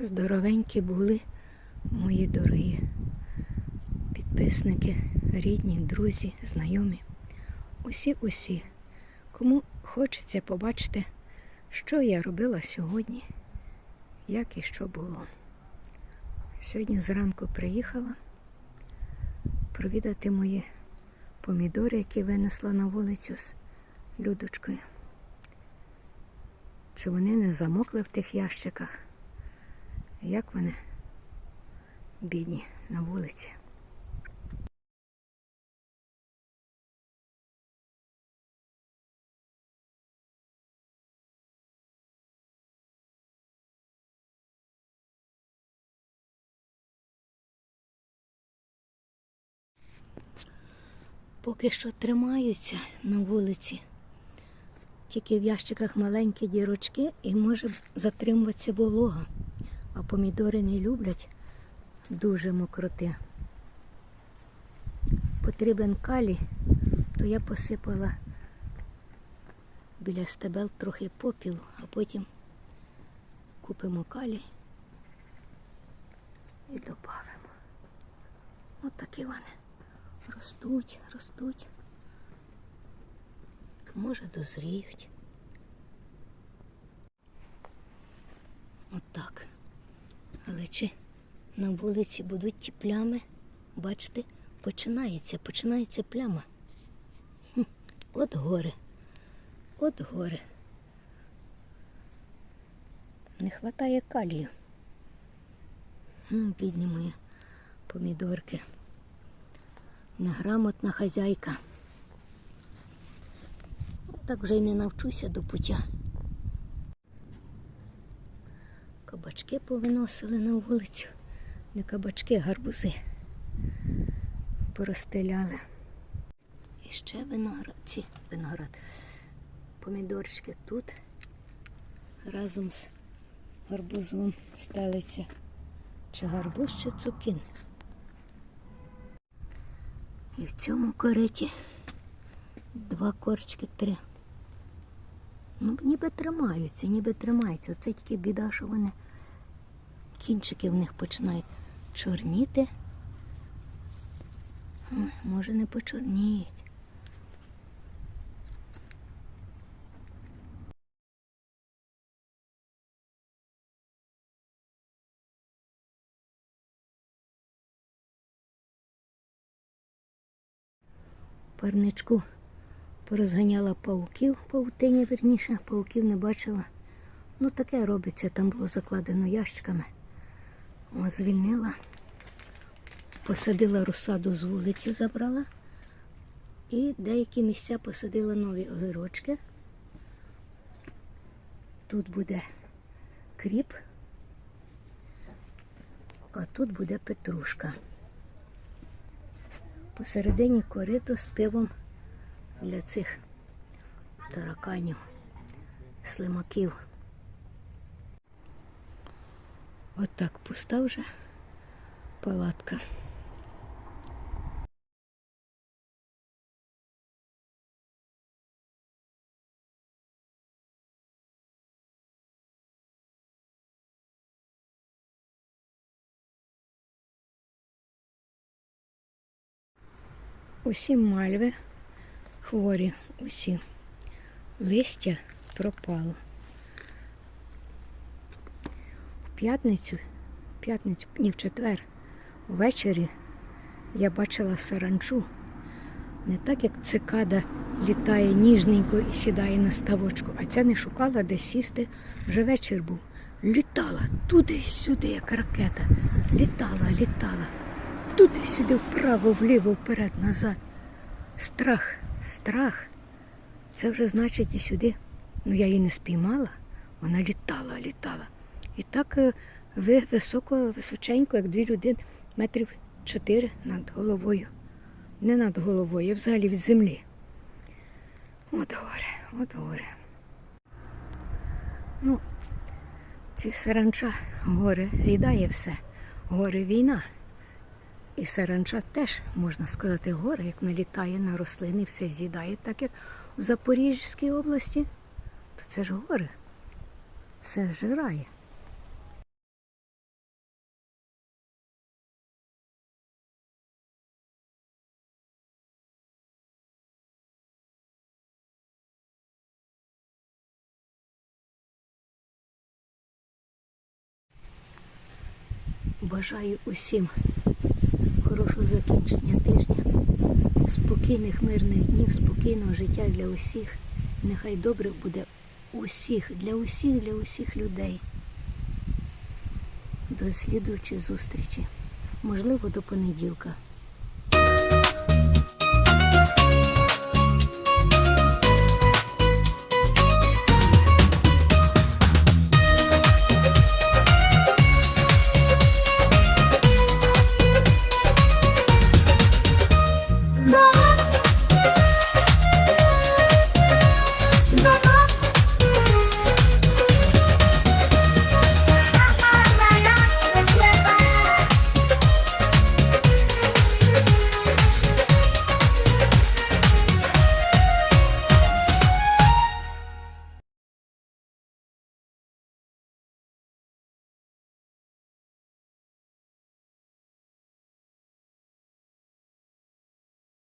Здоровенькі були мої дорогі підписники, рідні, друзі, знайомі. Усі, усі, кому хочеться побачити, що я робила сьогодні, як і що було. Сьогодні зранку приїхала провідати мої помідори, які винесла на вулицю з Людочкою. Чи вони не замокли в тих ящиках? Як вони бідні на вулиці? Поки що тримаються на вулиці. Тільки в ящиках маленькі дірочки і може затримуватися волога. А помідори не люблять дуже мокроти. Потрібен калій, то я посипала біля стебел трохи попілу, а потім купимо калій і додамо. От такі вони. Ростуть, ростуть. Може дозріють. От так. На вулиці будуть ті плями, бачите, починається, починається пляма. Хм, От гори. От гори. Не вистачає калію. М, Бідні мої помідорки. Неграмотна хазяйка. Так вже й не навчуся до пуття. Кабачки повиносили на вулицю. Не кабачки, а гарбузи. Поростеляли. І ще виноград, ці виноград. Помідорчики тут разом з гарбузом стелиться. Чи гарбуз, чи цукін. І в цьому кориті два корчки, три. Ну, ніби тримаються, ніби тримаються. Оце тільки біда, що вони кінчики в них починають чорніти. М, Може не почорніють. парничку порозганяла пауків, паутині, верніше, пауків не бачила. Ну, таке робиться, там було закладено ящиками. Звільнила, посадила розсаду з вулиці, забрала. І деякі місця посадила нові огірочки. Тут буде кріп, а тут буде петрушка посередині корито з пивом для цих тараканів, слимаків. Отак пуста вже палатка. Усі мальви хворі, усі. Листя пропало. В п'ятницю, п'ятницю, ні в четвер, ввечері я бачила саранчу. Не так, як цикада літає ніжненько і сідає на ставочку, а ця не шукала де сісти, вже вечір був. Літала туди-сюди, як ракета. Літала, літала туди-сюди, вправо, вліво, вперед, назад. Страх, страх. Це вже значить і сюди. Ну я її не спіймала, вона літала, літала. І так е, ви високо, височенько, як дві людини, метрів чотири над головою. Не над головою, а взагалі від землі. От горе, от горе. Ну, ці саранча горе з'їдає все. Горе війна. І саранча теж, можна сказати, горе, як налітає на рослини, все з'їдає, так як в Запорізькій області, то це ж горе. Все зжирає. Бажаю усім хорошого закінчення тижня, спокійних мирних днів, спокійного життя для усіх. Нехай добре буде усіх, для усіх, для усіх людей. До слідуючої зустрічі. Можливо, до понеділка.